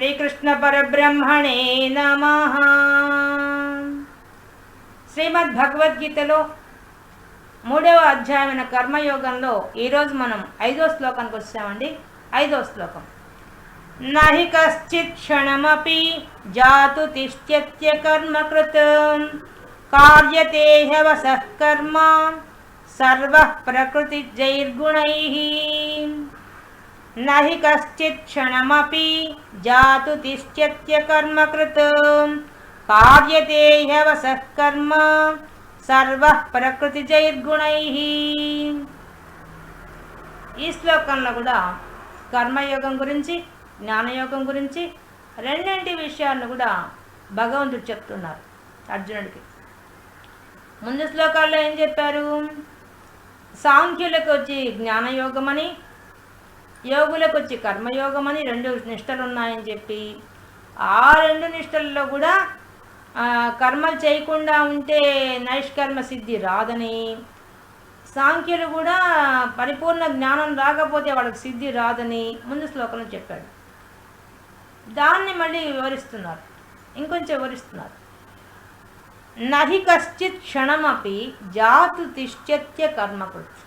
శ్రీకృష్ణ నమ. శ్రీమద్ భగవద్గీతలో మూడవ అధ్యాయమైన కర్మయోగంలో ఈరోజు మనం ఐదో శ్లోకానికి వచ్చామండి. ఐదో శ్లోకం. నహి కశ్చిత్ క్షణమపి జాతు తిష్టత్య కర్మకృత్. కార్యతేహవస సర్వ ప్రకృతి జైర్గుణై నహి కశ్చిత్ క్షణమపి जातु तिष्ठत्य कर्मकृत् कार्यते ह्यवसः कर्म సర్వ ప్రకృతి జైర్గుణై ఈ శ్లోకంలో కూడా కర్మయోగం గురించి జ్ఞానయోగం గురించి రెండింటి విషయాలను కూడా భగవంతుడు చెప్తున్నారు అర్జునుడికి ముందు శ్లోకాల్లో ఏం చెప్పారు సాంఖ్యులకు వచ్చి జ్ఞానయోగం అని యోగులకు వచ్చి కర్మయోగం అని రెండు నిష్టలు ఉన్నాయని చెప్పి ఆ రెండు నిష్టల్లో కూడా కర్మలు చేయకుండా ఉంటే నైష్కర్మ సిద్ధి రాదని. సాంఖ్యులు కూడా పరిపూర్ణ జ్ఞానం రాకపోతే వాళ్ళకి సిద్ధి రాదని ముందు శ్లోకంలో చెప్పాడు. దాన్ని మళ్ళీ వివరిస్తున్నారు. ఇంకొంచెం వివరిస్తున్నారు. నహి కశ్చిత్ క్షణమపి జాతు తిష్టత్య కర్మకృత్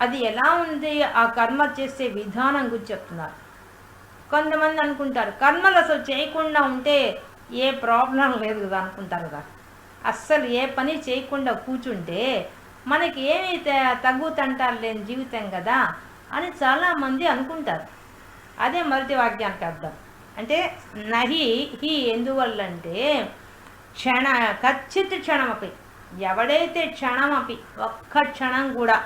అది ఎలా ఉంది? ఆ కర్మ చేసే విధానం గురించి చెప్తున్నారు. కొంతమంది అనుకుంటారు కర్మలు అసలు చేయకుండా ఉంటే ఏ ప్రాబ్లం లేదు కదా అనుకుంటారు కదా. అస్సలు ఏ పని చేయకుండా కూర్చుంటే మనకి ఏమి త- తగ్గుతంటారు లేని జీవితం కదా అని చాలామంది అనుకుంటారు. అదే మొదటి వాక్యానికి అర్థం. అంటే నహి హి ఎందువల్లంటే క్షణ ఖచ్చిత క్షణమపి. ఎవడైతే క్షణమపి ఒక్క క్షణం కూడా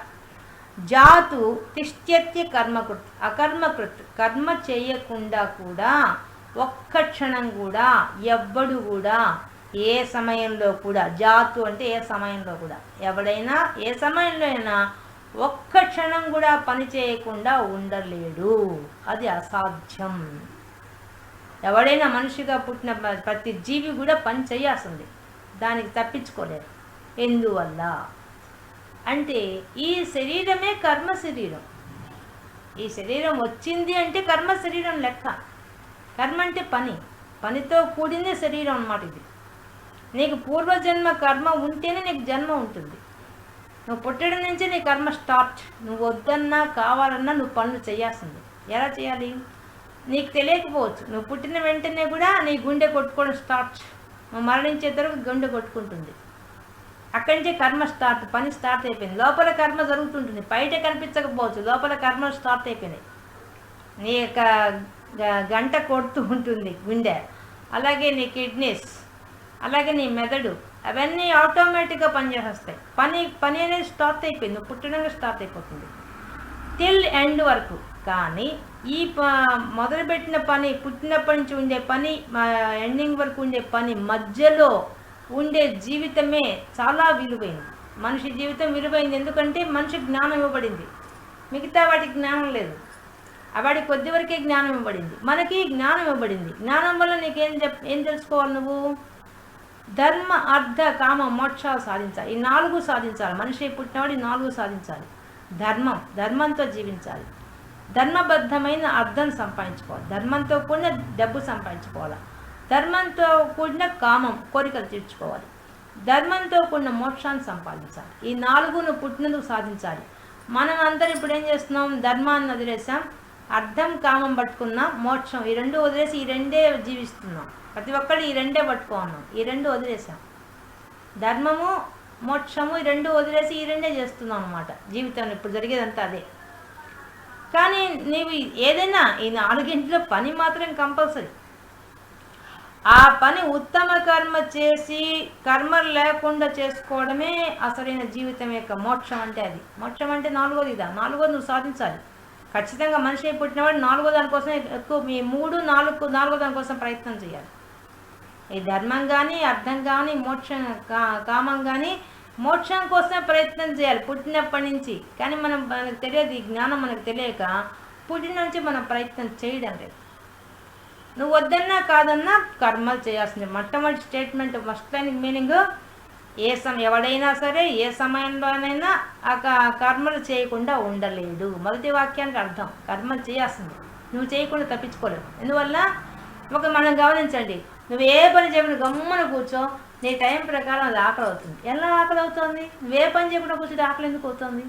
జాతు తిష్ట్యత్య కర్మకృత్ అకర్మకృత్ కర్మ చేయకుండా కూడా ఒక్క క్షణం కూడా ఎవ్వడు కూడా ఏ సమయంలో కూడా జాతు అంటే ఏ సమయంలో కూడా ఎవడైనా ఏ సమయంలో అయినా ఒక్క క్షణం కూడా పని చేయకుండా ఉండలేడు. అది అసాధ్యం. ఎవడైనా మనిషిగా పుట్టిన ప్రతి జీవి కూడా పని చేయాల్సింది. దానికి తప్పించుకోలేరు. ఎందువల్ల? అంటే ఈ శరీరమే కర్మ శరీరం. ఈ శరీరం వచ్చింది అంటే కర్మ శరీరం లెక్క. కర్మ అంటే పని. పనితో కూడిందే శరీరం అన్నమాట ఇది. నీకు పూర్వజన్మ కర్మ ఉంటేనే నీకు జన్మ ఉంటుంది. నువ్వు పుట్టడం నుంచి నీ కర్మ స్టార్ట్. నువ్వు వద్దన్నా కావాలన్నా నువ్వు పనులు చేయాల్సింది. ఎలా చేయాలి? నీకు తెలియకపోవచ్చు. నువ్వు పుట్టిన వెంటనే కూడా నీ గుండె కొట్టుకోవడం స్టార్ట్. నువ్వు మరణించే తరకు గుండె కొట్టుకుంటుంది. అక్కడి నుంచే కర్మ స్టార్ట్ పని స్టార్ట్ అయిపోయింది. లోపల కర్మ జరుగుతుంటుంది. బయట కనిపించకపోవచ్చు. లోపల కర్మ స్టార్ట్ అయిపోయినాయి. నీ యొక్క గ- గంట కొడుతూ ఉంటుంది గుండె. అలాగే నీ కిడ్నీస్ అలాగే నీ మెదడు. అవన్నీ ఆటోమేటిక్గా పనిచేసేస్తాయి. పని పని అనేది స్టార్ట్ అయిపోయింది. నువ్వు పుట్టడంగా స్టార్ట్ అయిపోతుంది. టిల్ ఎండ్ వరకు. కానీ ఈ ప మొదలుపెట్టిన పని పుట్టినప్పటి నుంచి ఉండే పని ఎండింగ్ వరకు ఉండే పని మధ్యలో ఉండే జీవితమే చాలా విలువైంది. మనిషి జీవితం విలువైంది ఎందుకంటే మనిషి జ్ఞానం ఇవ్వబడింది. మిగతా వాటికి జ్ఞానం లేదు. వాడి కొద్ది వరకే జ్ఞానం ఇవ్వబడింది. మనకి జ్ఞానం ఇవ్వబడింది. జ్ఞానం వల్ల నీకేం చెప్ ఏం తెలుసుకోవాలి నువ్వు? ధర్మ అర్థ కామ మోక్షాలు సాధించాలి. ఈ నాలుగు సాధించాలి. మనిషి పుట్టినవాడు ఈ నాలుగు సాధించాలి. ధర్మం ధర్మంతో జీవించాలి. ధర్మబద్ధమైన అర్థం సంపాదించుకోవాలి. ధర్మంతో కూడిన డబ్బు సంపాదించుకోవాలి? ధర్మంతో కూడిన కామం కోరికలు తీర్చుకోవాలి. ధర్మంతో కూడిన మోక్షాన్ని సంపాదించాలి. ఈ నాలుగును పుట్టినందుకు సాధించాలి. మనం అందరం ఇప్పుడు ఏం చేస్తున్నాం? ధర్మాన్ని వదిలేసాం. అర్థం కామం పట్టుకున్నాం. మోక్షం. ఈ రెండు వదిలేసి ఈ రెండే జీవిస్తున్నాం. ప్రతి ఒక్కళ్ళు ఈ రెండే పట్టుకున్నాం ఈ రెండు వదిలేసాం. ధర్మము మోక్షము ఈ రెండు వదిలేసి ఈ రెండే చేస్తున్నాం అనమాట జీవితంలో ఇప్పుడు జరిగేదంతా అదే. కానీ నీవు ఏదైనా ఈ నాలుగింటిలో పని మాత్రం కంపల్సరీ. ఆ పని ఉత్తమ కర్మ చేసి కర్మలు లేకుండా చేసుకోవడమే అసలైన జీవితం యొక్క మోక్షం అంటే అది. మోక్షం అంటే నాలుగోది ఇదా? నాలుగోది నువ్వు సాధించాలి. ఖచ్చితంగా మనిషి పుట్టినవాడు నాలుగో దానికోసం ఎక్కువ మీ మూడు నాలుగు నాలుగో దానికోసం ప్రయత్నం చేయాలి. ఈ ధర్మం కానీ అర్థం కానీ మోక్షం కా కామం కానీ మోక్షం కోసమే ప్రయత్నం చేయాలి పుట్టినప్పటి నుంచి. కానీ మనం మనకు తెలియదు ఈ జ్ఞానం మనకు తెలియక పుట్టిన నుంచి మనం ప్రయత్నం చేయడం లేదు. నువ్వు వద్దన్నా కాదన్నా కర్మలు చేయాల్సింది. మొట్టమొదటి స్టేట్మెంట్ ఫస్ట్ లైన్ మీనింగ్ ఏ సమ ఎవడైనా సరే ఏ సమయంలోనైనా ఆ కర్మలు చేయకుండా ఉండలేడు. మొదటి వాక్యానికి అర్థం కర్మలు చేయాల్సింది. నువ్వు చేయకుండా తప్పించుకోలేవు. ఎందువల్ల? ఒక మనం గమనించండి. నువ్వు ఏ పని చేయకుండా గమ్మున కూర్చో నీ టైం ప్రకారం అది ఆకలి అవుతుంది. ఎలా ఆకలి అవుతుంది? నువ్వే పని చేయకుండా కూర్చుంటే ఆకలి ఎందుకు అవుతుంది?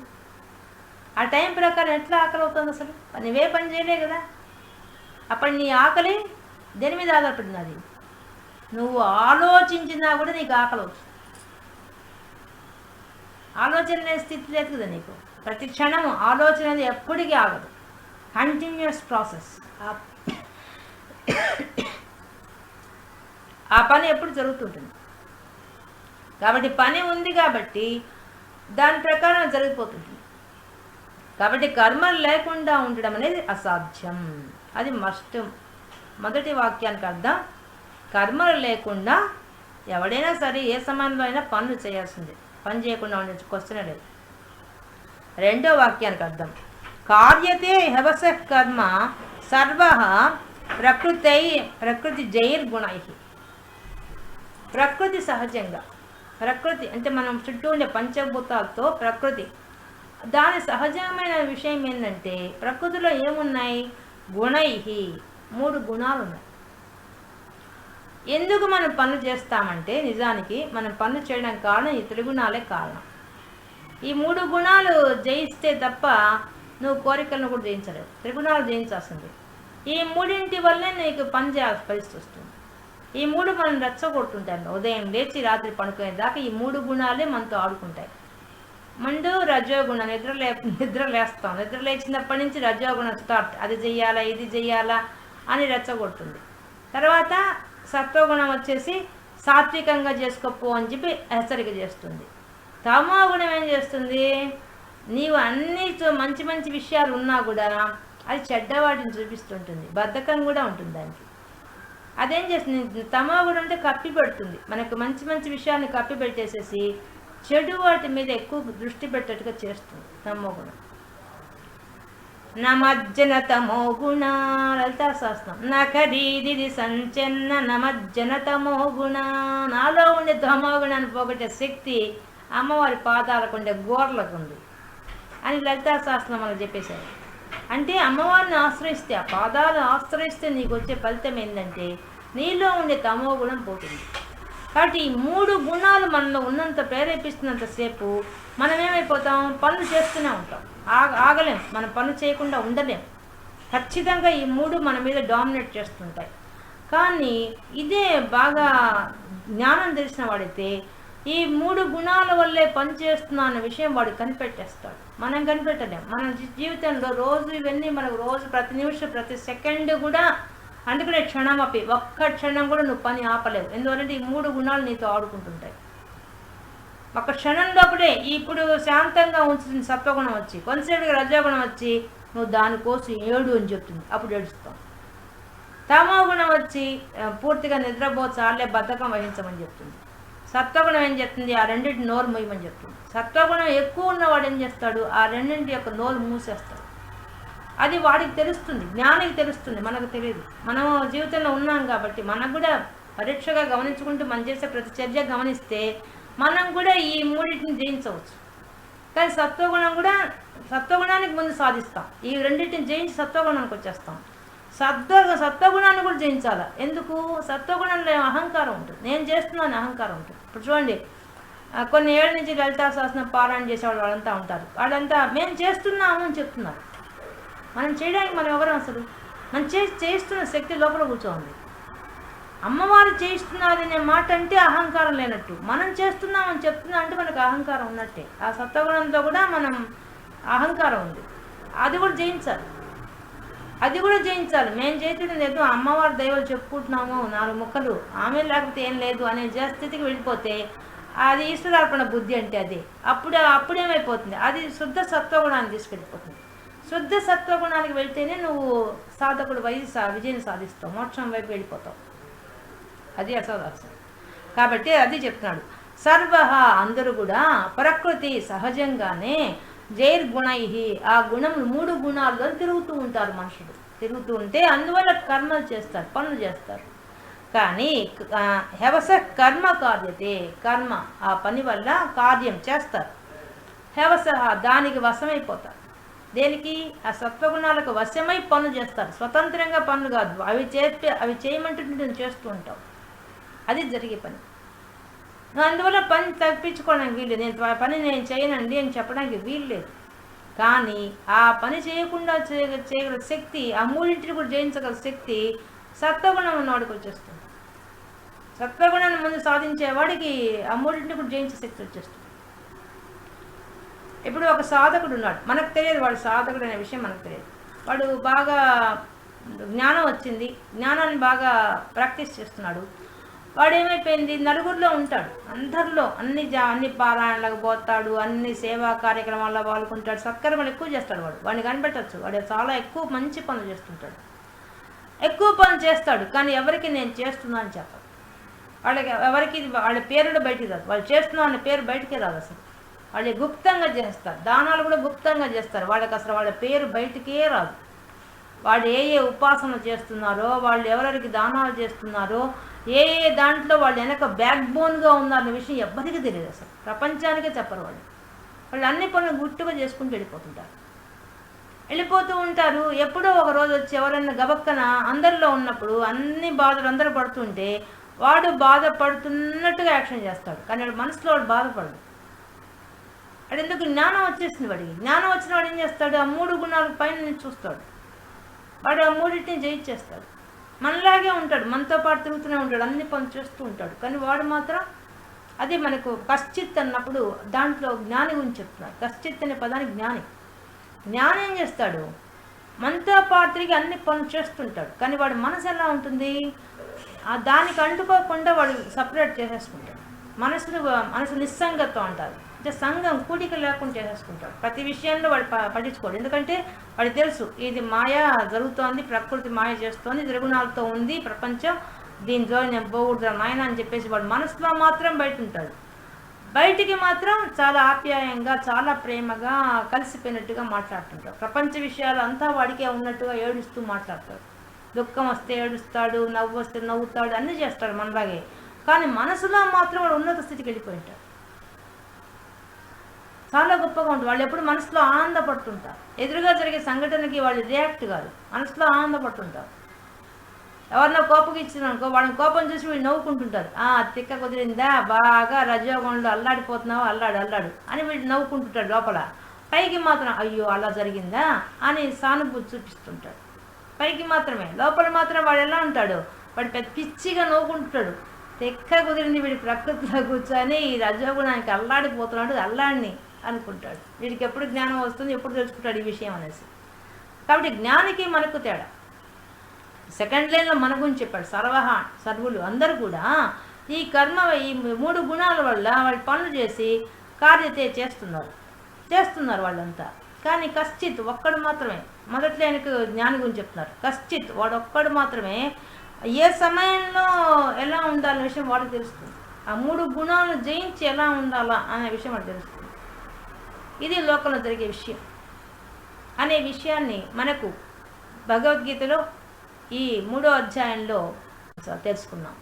ఆ టైం ప్రకారం ఎట్లా ఆకలి అవుతుంది అసలు? నువ్వే పని చేయలే కదా. అప్పుడు నీ ఆకలి దేని మీద ఆధారపడినది నువ్వు ఆలోచించినా కూడా నీకు ఆకలి అవుతుంది ఆలోచన లేని స్థితి లేదు కదా నీకు? ప్రతి క్షణం ఆలోచన అనేది ఎప్పటికీ ఆగదు. కంటిన్యూస్ ప్రాసెస్ ఆ పని ఎప్పుడు జరుగుతుంటుంది? కాబట్టి పని ఉంది కాబట్టి దాని ప్రకారం జరిగిపోతుంది. కాబట్టి కర్మలు లేకుండా ఉండడం అనేది అసాధ్యం. అది మస్ట్ మొదటి వాక్యానికి అర్థం కర్మలు లేకుండా ఎవడైనా సరే ఏ సమయంలో అయినా పనులు చేయాల్సిందే. పని చేయకుండా ఉండే క్వశ్చన్ లేదు. రెండో వాక్యానికి అర్థం కార్యతే హవస కర్మ సర్వ ప్రకృతి ప్రకృతి జైర్గుణై. ప్రకృతి సహజంగా ప్రకృతి అంటే మనం చుట్టూ ఉండే పంచభూతాలతో ప్రకృతి. దాని సహజమైన విషయం ఏంటంటే ప్రకృతిలో ఏమున్నాయి? గుణై. మూడు గుణాలు ఉన్నాయి ఎందుకు మనం పనులు చేస్తామంటే నిజానికి మనం పనులు చేయడానికి కారణం ఈ త్రిగుణాలే కారణం. ఈ మూడు గుణాలు జయిస్తే తప్ప నువ్వు కోరికలను కూడా జయించలేవు. త్రిగుణాలు జయించాల్సింది. ఈ మూడింటి వల్లే నీకు పని చేయాల్సిన పరిస్థితి వస్తుంది. ఈ మూడు మనం రెచ్చగొడుతుంటాయి ఉదయం లేచి రాత్రి పడుకునే దాకా ఈ మూడు గుణాలే మనతో ఆడుకుంటాయి. ముందు రజోగుణం నిద్ర లే నిద్ర లేస్తాం. నిద్ర లేచినప్పటి నుంచి రజోగుణం స్టార్ట్. అది చెయ్యాలా ఇది చెయ్యాలా? అని రెచ్చగొడుతుంది. తర్వాత సత్వగుణం వచ్చేసి సాత్వికంగా చేసుకోపో అని చెప్పి హెచ్చరిక చేస్తుంది. తమో గుణం ఏం చేస్తుంది? నీవు అన్ని మంచి మంచి విషయాలు ఉన్నా కూడా అది చెడ్డవాటిని చూపిస్తుంటుంది. బద్ధకం కూడా ఉంటుంది దానికి. అదేం చేస్తుంది? తమో గుణం అంటే కప్పి పెడుతుంది. మనకు మంచి మంచి విషయాన్ని కప్పి పెట్టేసేసి చెడు వాటి మీద ఎక్కువ దృష్టి పెట్టేట్టుగా చేస్తుంది తమో గుణం. నమజ్జన తమో గుణ లలితా శాస్త్రం నఖరీది సంచన్న నమజ్జన తమో గుణ. నాలో ఉండే తమో గుణాన్ని పోగొట్టే శక్తి అమ్మవారి పాదాలకు ఉండే గోర్లకు ఉంది. అని లలితా శాస్త్రం మనకు చెప్పేశారు. అంటే అమ్మవారిని ఆశ్రయిస్తే ఆ పాదాలు ఆశ్రయిస్తే నీకు వచ్చే ఫలితం ఏంటంటే నీలో ఉండే తమో గుణం పోతుంది. కాబట్టి ఈ మూడు గుణాలు మనలో ఉన్నంత ప్రేరేపిస్తున్నంతసేపు మనం ఏమైపోతాం పనులు చేస్తూనే ఉంటాం. ఆగ ఆగలేం. మనం పనులు చేయకుండా ఉండలేం. ఖచ్చితంగా ఈ మూడు మన మీద డామినేట్ చేస్తుంటాయి. కానీ ఇదే బాగా జ్ఞానం తెలిసిన వాడైతే ఈ మూడు గుణాల వల్లే పనిచేస్తున్నా అన్న విషయం వాడు కనిపెట్టేస్తాడు. మనం కనిపెట్టలేం. మన జీవితంలో రోజు ఇవన్నీ మనకు రోజు ప్రతి నిమిషం ప్రతి సెకండ్ కూడా అందుకనే క్షణం ఒక్క క్షణం కూడా నువ్వు పని ఆపలేవు. ఎందువలంటే ఈ మూడు గుణాలు నీతో ఆడుకుంటుంటాయి. ఒక క్షణం లోపలే ఇప్పుడు శాంతంగా ఉంచుతుంది సత్వగుణం వచ్చి. కొంతసేపుకి రజోగుణం వచ్చి నువ్వు దానికోసం ఏడు అని చెప్తుంది. అప్పుడు ఏడుస్తాం తమో గుణం వచ్చి పూర్తిగా నిద్రపో చాలే బద్ధకం వహించమని చెప్తుంది. సత్వగుణం ఏం చెప్తుంది? ఆ రెండింటి నోరు మూయమని చెప్తుంది. సత్వగుణం ఎక్కువ ఉన్నవాడు ఏం చేస్తాడు? ఆ రెండింటి యొక్క నోరు మూసేస్తాడు. అది వాడికి తెలుస్తుంది జ్ఞానికి తెలుస్తుంది మనకు తెలియదు. మనం జీవితంలో ఉన్నాం కాబట్టి మనకు కూడా పరీక్షగా గమనించుకుంటూ మనం చేసే ప్రతి చర్య గమనిస్తే మనం కూడా ఈ మూడింటిని జయించవచ్చు. కానీ సత్వగుణం కూడా సత్వగుణానికి ముందు సాధిస్తాం. ఈ రెండింటిని జయించి సత్వగుణానికి వచ్చేస్తాం. సత్వ సత్వగుణాన్ని కూడా జయించాలి? ఎందుకు? సత్వగుణంలో అహంకారం ఉంటుంది. నేను చేస్తున్నాను అహంకారం ఉంటుంది. ఇప్పుడు చూడండి కొన్ని ఏళ్ళ నుంచి లలితా శాసనం పారాయణ చేసేవాళ్ళు వాళ్ళంతా ఉంటారు. వాళ్ళంతా మేము చేస్తున్నాము అని చెప్తున్నారు. మనం చేయడానికి మనం ఎవరం అసలు? మనం చే చేస్తున్న శక్తి లోపల కూర్చోండి అమ్మవారు చేయిస్తున్నారనే మాట అంటే అహంకారం లేనట్టు. మనం చేస్తున్నామని చెప్తున్నా అంటే మనకు అహంకారం ఉన్నట్టే. ఆ సత్వగుణంతో కూడా మనం అహంకారం ఉంది. అది కూడా జయించాలి. అది కూడా జయించాలి. మేము చేసేది లేదు. అమ్మవారి దైవాలు చెప్పుకుంటున్నాము. నాలుగు ముక్కలు. ఆమె లేకపోతే ఏం లేదు అనే జ స్థితికి వెళ్ళిపోతే అది ఈశ్వరార్పణ బుద్ధి అంటే అది. అప్పుడు అప్పుడేమైపోతుంది? అది శుద్ధ సత్వగుణాన్ని తీసుకెళ్ళిపోతుంది. శుద్ధ సత్వగుణానికి వెళ్తేనే నువ్వు సాధకుడు వై సా విజయం సాధిస్తావు. మోక్షం వైపు వెళ్ళిపోతావు. అది అసదాసం కాబట్టి అది చెప్తున్నాడు. సర్వ అందరూ కూడా ప్రకృతి సహజంగానే జైర్గుణై ఆ గుణములు మూడు గుణాలుగా తిరుగుతూ ఉంటారు మనుషులు. తిరుగుతూ ఉంటే అందువల్ల కర్మలు చేస్తారు పనులు చేస్తారు. కానీ హెవస కర్మ కార్యతే. కర్మ ఆ పని వల్ల కార్యం చేస్తారు. హెవస దానికి వశమైపోతారు. దేనికి? ఆ సత్వగుణాలకు వశమై పనులు చేస్తారు. స్వతంత్రంగా పనులు కాదు. అవి చేస్తే అవి చేయమంటుంటే నేను చేస్తూ ఉంటాం అది జరిగే పని. అందువల్ల పని తప్పించుకోవడానికి వీల్లేదు. నేను పని నేను చేయనండి అని చెప్పడానికి వీలు లేదు కానీ ఆ పని చేయకుండా చేయ చేయగల శక్తి ఆ మూడింటిని కూడా జయించగల శక్తి సత్వగుణం ఉన్నవాడికి వచ్చేస్తుంది. సత్వగుణాన్ని ముందు సాధించేవాడికి ఆ మూడింటిని కూడా జయించే శక్తి వచ్చేస్తుంది. ఇప్పుడు ఒక సాధకుడు ఉన్నాడు. మనకు తెలియదు వాడు సాధకుడు అనే విషయం మనకు తెలియదు. వాడు బాగా జ్ఞానం వచ్చింది. జ్ఞానాన్ని బాగా ప్రాక్టీస్ చేస్తున్నాడు. వాడు ఏమైపోయింది? నలుగురిలో ఉంటాడు. అందరిలో అన్ని జా అన్ని పారాయణలకు పోతాడు. అన్ని సేవా కార్యక్రమాల్లో పాల్గొంటాడు. సత్కర్మలు ఎక్కువ చేస్తాడు వాడు. వాడిని కనిపెట్టచ్చు. వాడు చాలా ఎక్కువ మంచి పనులు చేస్తుంటాడు. ఎక్కువ పనులు చేస్తాడు. కానీ ఎవరికి నేను చేస్తున్నా అని చెప్పాలి వాళ్ళకి ఎవరికి ఇది వాళ్ళ పేరులో బయటికి రాదు. వాళ్ళు చేస్తున్నా అనే పేరు బయటికి రాదు అసలు. వాళ్ళు గుప్తంగా చేస్తారు. దానాలు కూడా గుప్తంగా చేస్తారు. వాళ్ళకి అసలు వాళ్ళ పేరు బయటికే రాదు. వాళ్ళు ఏ ఏ ఉపాసన చేస్తున్నారో వాళ్ళు ఎవరెవరికి దానాలు చేస్తున్నారో ఏ ఏ దాంట్లో వాళ్ళు వెనక బ్యాక్ బోన్గా ఉన్నారనే విషయం ఎవ్వరికి తెలియదు అసలు. ప్రపంచానికే చెప్పరు వాళ్ళు. వాళ్ళు అన్ని పనులు గుట్టుగా చేసుకుంటూ వెళ్ళిపోతుంటారు. వెళ్ళిపోతూ ఉంటారు. ఎప్పుడో ఒక రోజు వచ్చి ఎవరైనా గబక్కన అందరిలో ఉన్నప్పుడు అన్ని బాధలు అందరూ పడుతుంటే వాడు బాధపడుతున్నట్టుగా యాక్షన్ చేస్తాడు. కానీ వాడు మనసులో వాడు బాధపడదు వాడు ఎందుకు జ్ఞానం వచ్చేసింది వాడికి? జ్ఞానం వచ్చిన వాడు ఏం చేస్తాడు? ఆ మూడు గుణాలు పైన చూస్తాడు. వాడు ఆ మూడింటిని జయించేస్తాడు. మనలాగే ఉంటాడు. మనతో పాటు తిరుగుతూనే ఉంటాడు. అన్ని పనులు చేస్తూ ఉంటాడు. కానీ వాడు మాత్రం అది మనకు కశ్చిత్ అన్నప్పుడు దాంట్లో జ్ఞాని గురించి చెప్తున్నారు కశ్చిత్ అనే పదానికి జ్ఞాని. జ్ఞాని ఏం చేస్తాడు? మనతో పాటు తిరిగి అన్ని పనులు చేస్తుంటాడు. కానీ వాడి మనసు ఎలా ఉంటుంది? ఆ దానికి అంటుకోకుండా వాడు సపరేట్ చేసేసుకుంటాడు. మనసును మనసు నిస్సంగత్వం అంటారు. అంటే సంఘం కూడిక లేకుండా చేసేసుకుంటాడు. ప్రతి విషయంలో వాడు పట్టించుకోరు పట్టించుకోడు. ఎందుకంటే వాడికి తెలుసు ఇది మాయ జరుగుతోంది ప్రకృతి మాయ చేస్తోంది త్రిగుణాలతో ఉంది ప్రపంచం దీంట్లో నేను పోకూడదు నాయన అని చెప్పేసి వాడు మనసులో మాత్రం బయట ఉంటాడు బయటికి మాత్రం చాలా ఆప్యాయంగా చాలా ప్రేమగా కలిసిపోయినట్టుగా మాట్లాడుతుంటాడు. ప్రపంచ విషయాలు అంతా వాడికే ఉన్నట్టుగా ఏడుస్తూ మాట్లాడతాడు. దుఃఖం వస్తే ఏడుస్తాడు నవ్వు వస్తే నవ్వుతాడు అన్నీ చేస్తాడు మనలాగే. కానీ మనసులో మాత్రం వాడు ఉన్నత స్థితికి వెళ్ళిపోయి ఉంటాడు చాలా గొప్పగా ఉంటుంది. వాళ్ళు ఎప్పుడు మనసులో ఆనందపడుతుంటారు. ఎదురుగా జరిగే సంఘటనకి వాళ్ళు రియాక్ట్ కాదు మనసులో ఆనందపడుతుంటారు. ఎవరినో కోపం ఇచ్చినారనుకో వాళ్ళని కోపం చూసి వీళ్ళు నవ్వుకుంటుంటారు. ఆ తిక్క కుదిరిందా? బాగా రజోగుణంలో అల్లాడిపోతున్నావు అల్లాడు అల్లాడు అని వీళ్ళు నవ్వుకుంటుంటాడు లోపల. పైకి మాత్రం అయ్యో అలా జరిగిందా? అని సానుభూతి చూపిస్తుంటాడు పైకి మాత్రమే. లోపల మాత్రం వాడు ఎలా ఉంటాడు? వాడు పెద్ద పిచ్చిగా నవ్వుకుంటుంటాడు. తెక్క కుదిరింది వీడి ప్రకృతిలో కూర్చొని ఈ రజోగుణానికి అల్లాడిపోతున్నాడు అల్లాడిని. అనుకుంటాడు. వీడికి ఎప్పుడు జ్ఞానం వస్తుంది ఎప్పుడు తెలుసుకుంటాడు ఈ విషయం అనేసి. కాబట్టి జ్ఞానికి మనకు తేడా. సెకండ్ లైన్లో మన గురించి చెప్పాడు సర్వహ సర్వులు అందరూ కూడా ఈ కర్మ ఈ మూడు గుణాల వల్ల వాళ్ళు పనులు చేసి కార్యతే చేస్తున్నారు. చేస్తున్నారు వాళ్ళంతా. కానీ కశ్చిత్ ఒక్కడు మాత్రమే. మొదట్లో ఆయనకు జ్ఞాని గురించి చెప్తున్నారు. కశ్చిత్ వాడు ఒక్కడు మాత్రమే. ఏ సమయంలో ఎలా ఉండాలనే విషయం వాడికి తెలుస్తుంది. ఆ మూడు గుణాలను జయించి ఎలా ఉండాలా అనే విషయం వాడు తెలుస్తుంది. ఇది లోకంలో జరిగే విషయం. అనే విషయాన్ని మనకు భగవద్గీతలో ఈ మూడో అధ్యాయంలో తెలుసుకున్నాం.